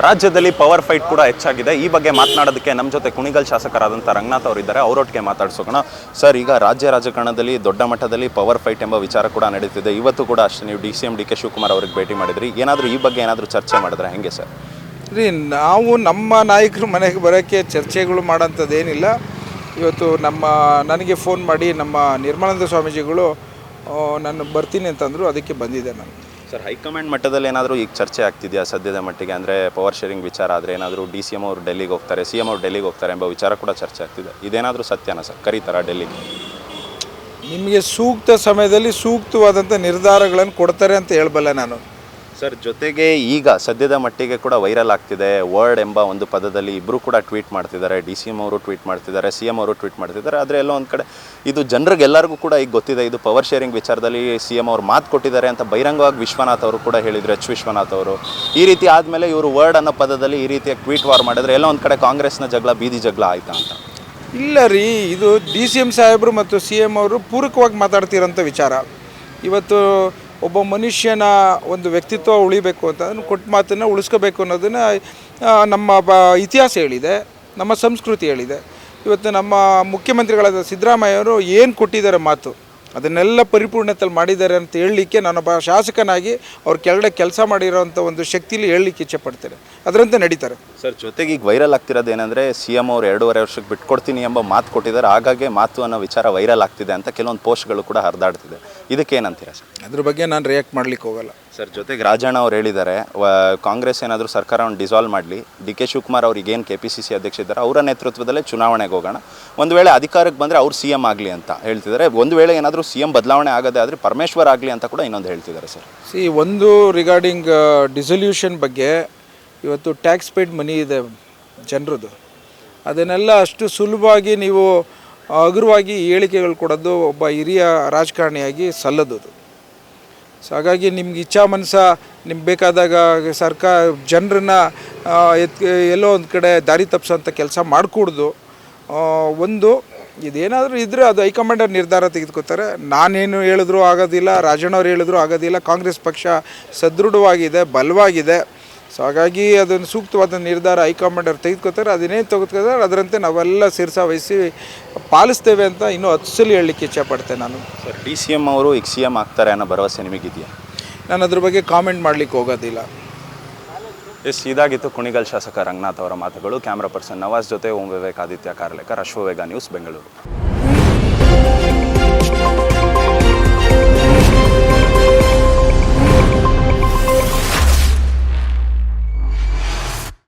ರಾಜ್ಯದಲ್ಲಿ power fight ಕೂಡ ಹೆಚ್ಚಾಗಿದೆ. ಈ ಬಗ್ಗೆ ಮಾತನಾಡೋದಕ್ಕೆ ನಮ್ಮ ಜೊತೆ ಕುಣಿಗಲ್ ಶಾಸಕರಾದಂಥ ರಂಗನಾಥ್ ಅವರಿದ್ದಾರೆ ಅವರೊಟ್ಟಿಗೆ ಮಾತಾಡ್ಸೋಣ ಸರ್, ಈಗ ರಾಜ್ಯ ರಾಜಕಾರಣದಲ್ಲಿ ದೊಡ್ಡ ಮಟ್ಟದಲ್ಲಿ ಪವರ್ ಫೈಟ್ ಎಂಬ ವಿಚಾರ ಕೂಡ ನಡೀತಿದೆ ಇವತ್ತು ಕೂಡ ಅಷ್ಟೇ ನೀವು D C M, D K Shivakumar ಅವ್ರಿಗೆ ಭೇಟಿ ಮಾಡಿದ್ರಿ. ಏನಾದರೂ ಈ ಬಗ್ಗೆ ಏನಾದರೂ ಚರ್ಚೆ ಮಾಡಿದ್ರೆ? ಹೆಂಗೆ ಸರ್? ರೀ, ನಾವು ನಮ್ಮ ನಾಯಕರು ಮನೆಗೆ ಬರೋಕ್ಕೆ ಚರ್ಚೆಗಳು ಮಾಡೋಂಥದ್ದೇನಿಲ್ಲ. ಇವತ್ತು ನಮ್ಮ, ನನಗೆ ಫೋನ್ ಮಾಡಿ ನಮ್ಮ ನಿರ್ಮಲಾನಂದ ಸ್ವಾಮೀಜಿಗಳು ನಾನು ಬರ್ತೀನಿ ಅಂತಂದರು, ಅದಕ್ಕೆ ಬಂದಿದ್ದೆ ನಾನು. ಸರ್, ಹೈಕಮಾಂಡ್ ಮಟ್ಟದಲ್ಲಿ ಏನಾದರೂ ಈಗ ಚರ್ಚೆ ಆಗ್ತಿದೆಯಾ ಸದ್ಯದ ಮಟ್ಟಿಗೆ? ಅಂದರೆ ಪವರ್ ಶೇರಿಂಗ್ ವಿಚಾರ ಆದರೆ ಏನಾದರೂ ಡಿ ಸಿ ಎಂ ಅವರು ಡೆಲ್ಲಿಗೆ ಹೋಗ್ತಾರೆ ಸಿ ಎಂ ಅವರು ಡೆಲ್ಲಿಗೆ ಹೋಗ್ತಾರೆ ಎಂಬ ವಿಚಾರ ಕೂಡ ಚರ್ಚೆ ಆಗ್ತಿದೆ. ಇದೇನಾದರೂ ಸತ್ಯನಾ ಸರ್, ಕರೀತಾರ ಡೆಲ್ಲಿಗೆ? ನಿಮಗೆ ಸೂಕ್ತ ಸಮಯದಲ್ಲಿ ಸೂಕ್ತವಾದಂಥ ನಿರ್ಧಾರಗಳನ್ನು ಕೊಡ್ತಾರೆ ಅಂತ ಹೇಳಬಲ್ಲ ನಾನು. ಸರ್, ಜೊತೆಗೆ ಈಗ ಸದ್ಯದ ಮಟ್ಟಿಗೆ ಕೂಡ ವೈರಲ್ ಆಗ್ತಿದೆ. ವರ್ಡ್ ಎಂಬ ಒಂದು ಪದದಲ್ಲಿ ಇಬ್ಬರು ಕೂಡ ಟ್ವೀಟ್ ಮಾಡ್ತಿದ್ದಾರೆ. ಡಿ ಸಿ ಎಂ ಅವರು ಟ್ವೀಟ್ ಮಾಡ್ತಿದ್ದಾರೆ, ಸಿ ಎಂ ಅವರು ಟ್ವೀಟ್ ಮಾಡ್ತಿದ್ದಾರೆ. ಆದರೆ ಎಲ್ಲೋ ಒಂದು ಕಡೆ ಇದು ಜನರಿಗೆ ಎಲ್ಲರಿಗೂ ಕೂಡ ಈಗ ಗೊತ್ತಿದೆ. ಇದು ಪವರ್ ಶೇರಿಂಗ್ ವಿಚಾರದಲ್ಲಿ ಸಿ ಎಂ ಅವರು ಮಾತು ಕೊಟ್ಟಿದ್ದಾರೆ ಅಂತ ಬಹಿರಂಗವಾಗಿ ವಿಶ್ವನಾಥ್ ಅವರು ಕೂಡ ಹೇಳಿದರು, ಎಚ್ ವಿಶ್ವನಾಥ್ ಅವರು. ಈ ರೀತಿ ಆದಮೇಲೆ ಇವರು ವರ್ಡ್ ಅನ್ನೋ ಪದದಲ್ಲಿ ಈ ರೀತಿಯ ಟ್ವೀಟ್ ವಾರ್ ಮಾಡಿದ್ರೆ ಎಲ್ಲೋ ಒಂದು ಕಡೆ ಕಾಂಗ್ರೆಸ್ನ ಜಗಳ, ಬೀದಿ ಜಗಳ ಆಯ್ತಾ ಅಂತ? ಇಲ್ಲ ರೀ, ಇದು ಡಿ ಸಿ ಎಂ ಸಾಹೇಬರು ಮತ್ತು ಸಿ ಎಂ ಅವರು ಪೂರಕವಾಗಿ ಮಾತಾಡ್ತಿರೋಂಥ ವಿಚಾರ. ಇವತ್ತು ಒಬ್ಬ ಮನುಷ್ಯನ ಒಂದು ವ್ಯಕ್ತಿತ್ವ ಉಳಿಬೇಕು ಅಂತ ಅದನ್ನು ಕೊಟ್ಟ ಮಾತನ್ನು ಉಳಿಸ್ಕೋಬೇಕು ಅನ್ನೋದನ್ನು ನಮ್ಮ ಬ, ಇತಿಹಾಸ ಹೇಳಿದೆ, ನಮ್ಮ ಸಂಸ್ಕೃತಿ ಹೇಳಿದೆ. ಇವತ್ತು ನಮ್ಮ ಮುಖ್ಯಮಂತ್ರಿಗಳಾದ ಸಿದ್ದರಾಮಯ್ಯವರು ಏನು ಕೊಟ್ಟಿದ್ದಾರೆ ಮಾತು ಅದನ್ನೆಲ್ಲ ಪರಿಪೂರ್ಣತೆಯಲ್ಲಿ ಮಾಡಿದ್ದಾರೆ ಅಂತ ಹೇಳಲಿಕ್ಕೆ ನಾನು ಒಬ್ಬ ಶಾಸಕನಾಗಿ ಅವ್ರ ಕೆಳಗಡೆ ಕೆಲಸ ಮಾಡಿರೋಂಥ ಒಂದು ಶಕ್ತಿಲಿ ಹೇಳಲಿಕ್ಕೆ ಇಚ್ಛೆಪಡ್ತೇನೆ ಅದರಂತೆ ನಡೀತಾರೆ. ಸರ್ ಜೊತೆಗೆ ಈಗ ವೈರಲ್ ಆಗ್ತಿರೋದು ಏನಂದರೆ ಸಿ ಎಂ ಅವರು ಎರಡೂವರೆ ವರ್ಷಕ್ಕೆ ಬಿಟ್ಕೊಡ್ತೀನಿ ಎಂಬ ಮಾತು ಕೊಟ್ಟಿದ್ದಾರೆ. ಹಾಗಾಗಿ ಮಾತು ಅನ್ನೋ ವಿಚಾರ ವೈರಲ್ ಆಗ್ತಿದೆ ಅಂತ ಕೆಲವೊಂದು ಪೋಸ್ಟ್ಗಳು ಕೂಡ ಹರಿದಾಡ್ತಿದೆ. ಇದಕ್ಕೆ ಏನಂತೀರಾ ಸರ್? ಅದ್ರ ಬಗ್ಗೆ ನಾನು ರಿಯಾಕ್ಟ್ ಮಾಡ್ಲಿಕ್ಕೆ ಹೋಗಲ್ಲ. ಸರ್, ಜೊತೆಗೆ ರಾಜಣ್ಣ ಅವ್ರು ಹೇಳಿದ್ದಾರೆ ಕಾಂಗ್ರೆಸ್ ಏನಾದರೂ ಸರ್ಕಾರವನ್ನು ಡಿಸಾಲ್ವ್ ಮಾಡಲಿ, ಡಿ ಕೆ ಶಿವಕುಮಾರ್ ಅವ್ರಿಗೆ ಕೆ ಪಿ ಸಿ ಸಿ ಅಧ್ಯಕ್ಷ ಇದ್ದಾರೆ, ಅವರ ನೇತೃತ್ವದಲ್ಲೇ ಚುನಾವಣೆಗೆ ಹೋಗೋಣ. ಒಂದು ವೇಳೆ ಅಧಿಕಾರಕ್ಕೆ ಬಂದರೆ ಅವ್ರು ಸಿ ಎಂ ಆಗಲಿ ಅಂತ ಹೇಳ್ತಿದ್ದಾರೆ, ಒಂದು ವೇಳೆ ಏನಾದರೂ ಸಿ ಎಂ ಬದಲಾವಣೆ ಆಗದೆ ಆದರೆ ಪರಮೇಶ್ವರ್ ಆಗಲಿ ಅಂತ ಕೂಡ ಇನ್ನೊಂದು ಹೇಳ್ತಿದ್ದಾರೆ ಸರ್. ಸಿ, ಒಂದು ರಿಗಾರ್ಡಿಂಗ್ ಡಿಸಲ್ಯೂಷನ್ ಬಗ್ಗೆ ಇವತ್ತು ಟ್ಯಾಕ್ಸ್ ಪೇಡ್ ಮನಿ ಇದೆ ಜನರದು ಅದನ್ನೆಲ್ಲ ಅಷ್ಟು ಸುಲಭವಾಗಿ ನೀವು ಹಗುರವಾಗಿ ಹೇಳಿಕೆಗಳು ಕೊಡೋದು ಒಬ್ಬ ಹಿರಿಯ ರಾಜಕಾರಣಿಯಾಗಿ ಸಲ್ಲದು ಅದು. ಸೊ ಹಾಗಾಗಿ ನಿಮ್ಗೆ ಇಚ್ಛಾ ಮನಸ ನಿಮ್ಗೆ ಬೇಕಾದಾಗ ಸರ್ಕಾರ ಜನರನ್ನ ಎತ್, ಎಲ್ಲೋ ಒಂದು ಕಡೆ ದಾರಿ ತಪ್ಪಿಸೋಂಥ ಕೆಲಸ ಮಾಡಿಕೊಡ್ದು. ಒಂದು, ಇದೇನಾದರೂ ಇದ್ದರೆ ಅದು ಹೈಕಮಾಂಡರ್ ನಿರ್ಧಾರ ತೆಗೆದುಕೊತಾರೆ ನಾನೇನು ಹೇಳಿದ್ರು ಆಗೋದಿಲ್ಲ ರಾಜಣ್ಣವ್ರು ಹೇಳಿದ್ರು ಆಗೋದಿಲ್ಲ, ಕಾಂಗ್ರೆಸ್ ಪಕ್ಷ ಸದೃಢವಾಗಿದೆ, ಬಲವಾಗಿದೆ. ಸೊ ಹಾಗಾಗಿ ಅದನ್ನು ಸೂಕ್ತವಾದ ನಿರ್ಧಾರ ಹೈಕಮಾಂಡರ್ ತೆಗೆದುಕೊತಾರೆ. ಅದನ್ನೇನು ತೆಗೆದುಕೊತಾರೆ. ಅದರಂತೆ ನಾವೆಲ್ಲ ಸಿರ್ಸ ವಹಿಸಿ ಪಾಲಿಸ್ತೇವೆ ಅಂತ ಇನ್ನೂ ಸಲ ಹೇಳಲಿಕ್ಕೆ ಇಚ್ಛೆಪಡ್ತೇನೆ ನಾನು. ಸರ್ ಡಿ ಸಿ ಎಂ ಅವರು ಈಗ ಸಿ ಎಂ ಆಗ್ತಾರೆ ಅನ್ನೋ ಭರವಸೆ ನಿಮಗಿದೆಯಾ? ನಾನು ಅದ್ರ ಬಗ್ಗೆ ಕಾಮೆಂಟ್ ಮಾಡಲಿಕ್ಕೆ ಹೋಗೋದಿಲ್ಲ. ಎಸ್ ಇದಾಗಿತ್ತು ಕುಣಿಗಲ್ ಶಾಸಕ ರಂಗನಾಥ್ ಅವರ ಮಾತುಗಳು. ಕ್ಯಾಮ್ರಾ ಪರ್ಸನ್ ನವಾಜ್ ಜೊತೆ ಓಂ ವಿವೇಕ್ ಆದಿತ್ಯ ಕಾರ್ಲೇಕರ್ ಅಶ್ವವೇಗ ನ್ಯೂಸ್ ಬೆಂಗಳೂರು.